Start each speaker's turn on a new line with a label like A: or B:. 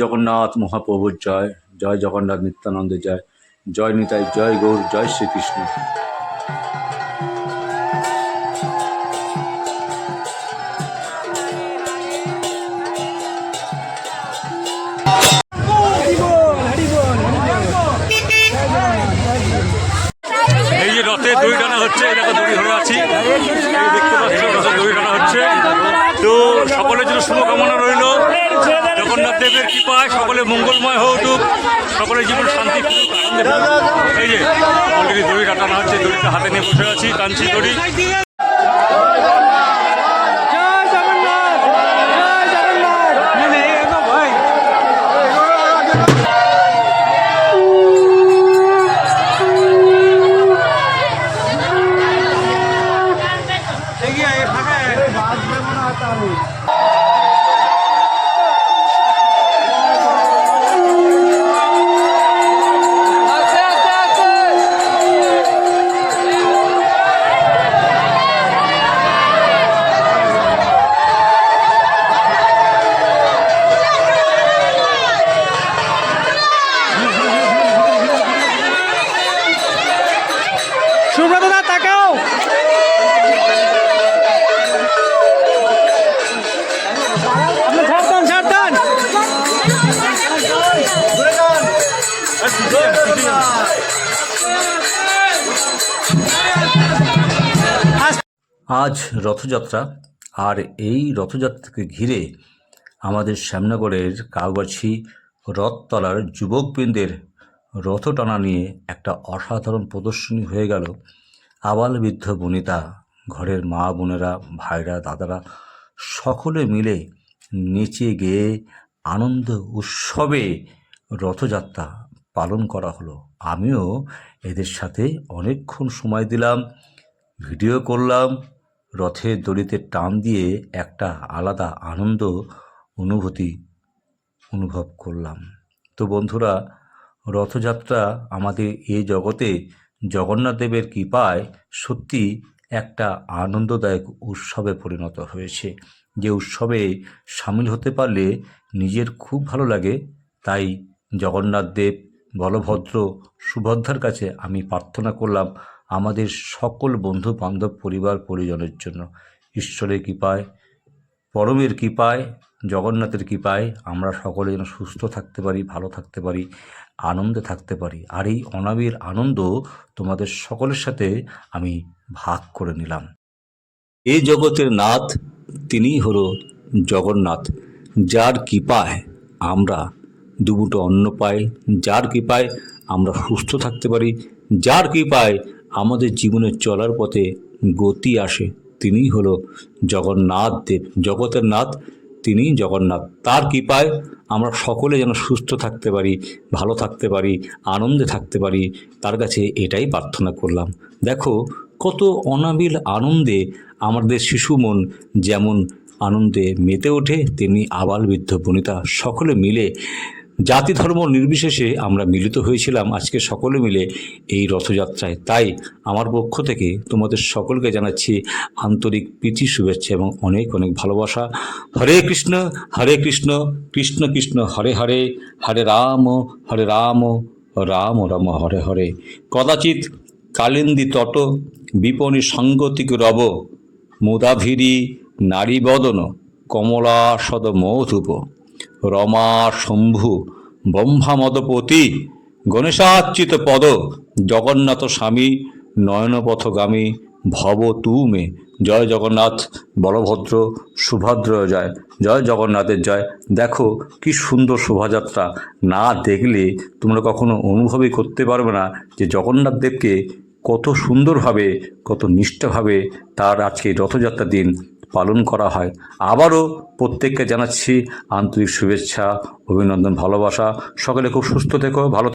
A: জগন্নাথ মহাপ্রভুর জয় জয় জগন্নাথ নিত্যানন্দ জয় জয় নিতাই জয় গৌর জয় শ্রীকৃষ্ণ
B: এই যে রথে দড়ি টানা হচ্ছে দেখো দড়ি ধরে দেখতে পাচ্ছি রথে দড়ি টানা হচ্ছে তো সকলের জন্য শুভকামনা জগন্নাথ দেবের কৃপায় সকলে মঙ্গলময় হয়ে উঠুক সকলের জীবন শান্তি এই যে অলরেডি দড়ি টাটানো হচ্ছে দড়িটা হাতে নিয়ে বসে আছি কাঞ্চি দড়ি
C: আজ রথযাত্রা আর এই রথযাত্রাকে ঘিরে আমাদের শ্যামনগরের কাউগাছি রথতলার যুবকবৃন্দের রথ টানা নিয়ে একটা অসাধারণ প্রদর্শনী হয়ে গেল আবাল বৃদ্ধ বনিতা ঘরের মা বোনেরা ভাইরা দাদারা সকলে মিলে নেচে গেয়ে আনন্দ উৎসবে রথযাত্রা পালন করা হলো আমিও এদের সাথে অনেকক্ষণ সময় দিলাম ভিডিও করলাম রথের দড়িতে টান দিয়ে একটা আলাদা আনন্দ অনুভূতি অনুভব করলাম তো বন্ধুরা রথযাত্রা আমাদের এ জগতে জগন্নাথদেবের কৃপায় সত্যি একটা আনন্দদায়ক উৎসবে পরিণত হয়েছে যে উৎসবে সামিল হতে পারলে নিজের খুব ভালো লাগে তাই জগন্নাথদেব বলভদ্র সুভদ্রার কাছে আমি প্রার্থনা করলাম আমাদের সকল বন্ধু বান্ধব পরিবার পরিজনের জন্য ঈশ্বরের কৃপায় পরমের কৃপায় জগন্নাথের কৃপায় আমরা সকলে যেন সুস্থ থাকতে পারি ভালো থাকতে পারি আনন্দে থাকতে পারি আর এই অনাবির আনন্দ তোমাদের সকলের সাথে আমি ভাগ করে নিলাম এ জগতের নাথ তিনিই হল জগন্নাথ যার কৃপায় আমরা দুবুটো অন্ন পাই যার কৃপায় আমরা সুস্থ থাকতে পারি যার কৃপায় আমাদের জীবনে চলার পথে গতি আসে তিনিই হলো জগন্নাথ দেব জগতের নাথ তিনি জগন্নাথ তার কৃপায় আমরা সকলে যেন সুস্থ থাকতে পারি ভালো থাকতে পারি আনন্দে থাকতে পারি তার কাছে এটাই প্রার্থনা করলাম দেখো কত অনাবিল আনন্দে আমাদের শিশু মন যেমন আনন্দে মেতে ওঠে তেমনি আবাল বৃদ্ধ বনিতা সকলে মিলে জাতি ধর্ম নির্বিশেষে আমরা মিলিত হয়েছিলাম আজকে সকলে মিলে এই রথযাত্রায় তাই আমার পক্ষ থেকে তোমাদের সকলকে জানাচ্ছি আন্তরিক প্রীতি শুভেচ্ছা এবং অনেক অনেক ভালোবাসা হরে কৃষ্ণ হরে কৃষ্ণ কৃষ্ণ কৃষ্ণ হরে হরে হরে রাম হরে রাম রাম রাম হরে হরে কদাচিৎ কালিন্দি তট বিপণী সাংগতিক রব মুদাভিরি নারী বদন কমলা সদ মধুপ রমা শম্ভু ব্রহ্মামদপতি গণেশাচ্যুত পদ জগন্নাথ স্বামী নয়নপথগামী ভব তুমে জয় জগন্নাথ বলভদ্র সুভদ্র জয় জয় জগন্নাথের জয় দেখো কি সুন্দর শোভাযাত্রা না দেখলে তোমরা কখনো অনুভবই করতে পারবে না যে জগন্নাথ দেবকে কত সুন্দরভাবে কত নিষ্ঠাভাবে তার আজকে রথযাত্রার দিন পালন করা হয় আবারও প্রত্যেককে জানাচ্ছি আন্তরিক শুভেচ্ছা অভিনন্দন ভালোবাসা সকলে খুব সুস্থ থেকো ভালো